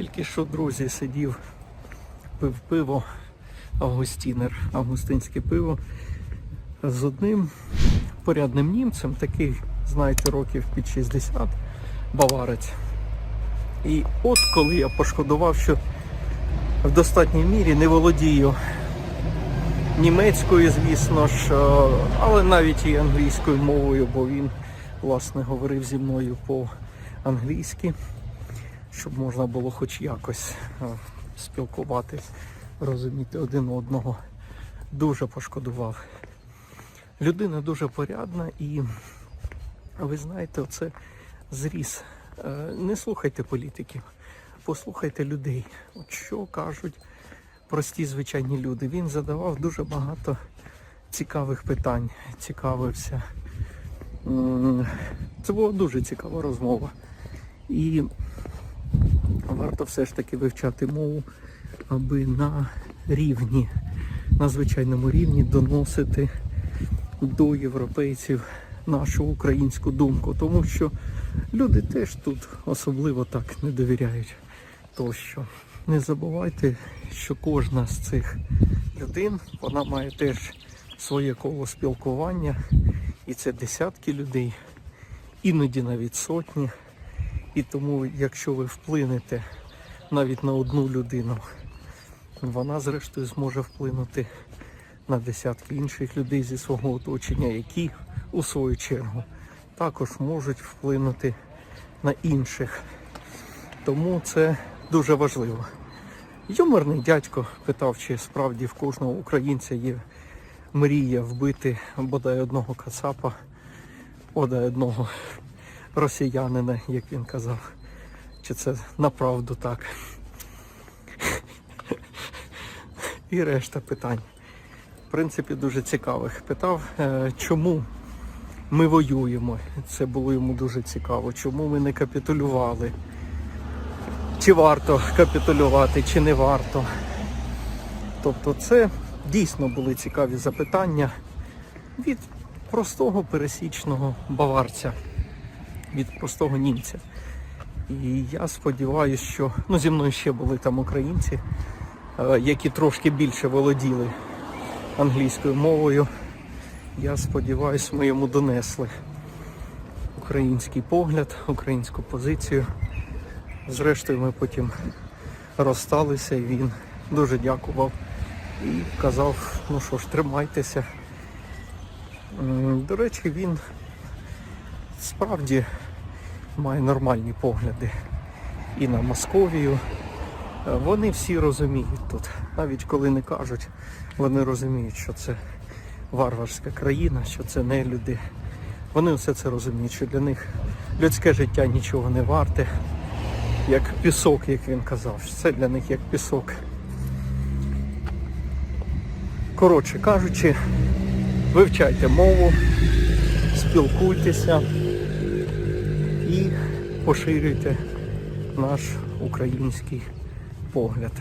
Тільки що, друзі, сидів, пив пиво, Августінер, августинське пиво з одним порядним німцем, такий, знаєте, років під 60, баварець. І от коли я пошкодував, що в достатній мірі не володію німецькою, звісно ж, е, але навіть і англійською мовою, бо він, власне, говорив зі мною по-англійськи, щоб можна було хоч якось е, спілкуватись, розуміти один одного. Дуже пошкодував. Людина дуже порядна і ви знаєте, оце зріс. Е, Не слухайте політиків, послухайте людей. От що кажуть прості звичайні люди. Він задавав дуже багато цікавих питань, цікавився. Це була дуже цікава розмова. І варто все ж таки вивчати мову, аби на рівні, на звичайному рівні доносити до європейців нашу українську думку, тому що люди теж тут особливо так не довіряють тощо. Не забувайте, що кожна з цих людей вона має теж своє коло спілкування, і це десятки людей, іноді навіть сотні. І тому, якщо ви вплинете навіть на одну людину, вона зрештою зможе вплинути на десятки інших людей зі свого оточення, які у свою чергу також можуть вплинути на інших. Тому це дуже важливо. Юморний дядько питав, чи справді в кожного українця є мрія вбити бодай одного кацапа, бодай одного росіянина, як він казав. Чи це направду так? І решта питань. В принципі, дуже цікавих. Питав, е, чому ми воюємо. Це було йому дуже цікаво. Чому ми не капітулювали? Чи варто капітулювати, чи не варто. Тобто це дійсно були цікаві запитання від простого пересічного баварця, від простого німця. І я сподіваюся, що ну, зі мною ще були там українці, е, які трошки більше володіли англійською мовою. Я сподіваюся, ми йому донесли український погляд, українську позицію. Зрештою, ми потім розсталися і він дуже дякував і казав, ну що ж, тримайтеся. До речі, він справді має нормальні погляди і на Московію. Е, Вони всі розуміють тут, навіть коли не кажуть, вони розуміють, що це варварська країна, що це не люди. Вони все це розуміють, що для них людське життя нічого не варте, як пісок, як він казав. Це для них як пісок. Коротше кажучи, вивчайте мову, спілкуйтеся і поширюйте наш український погляд.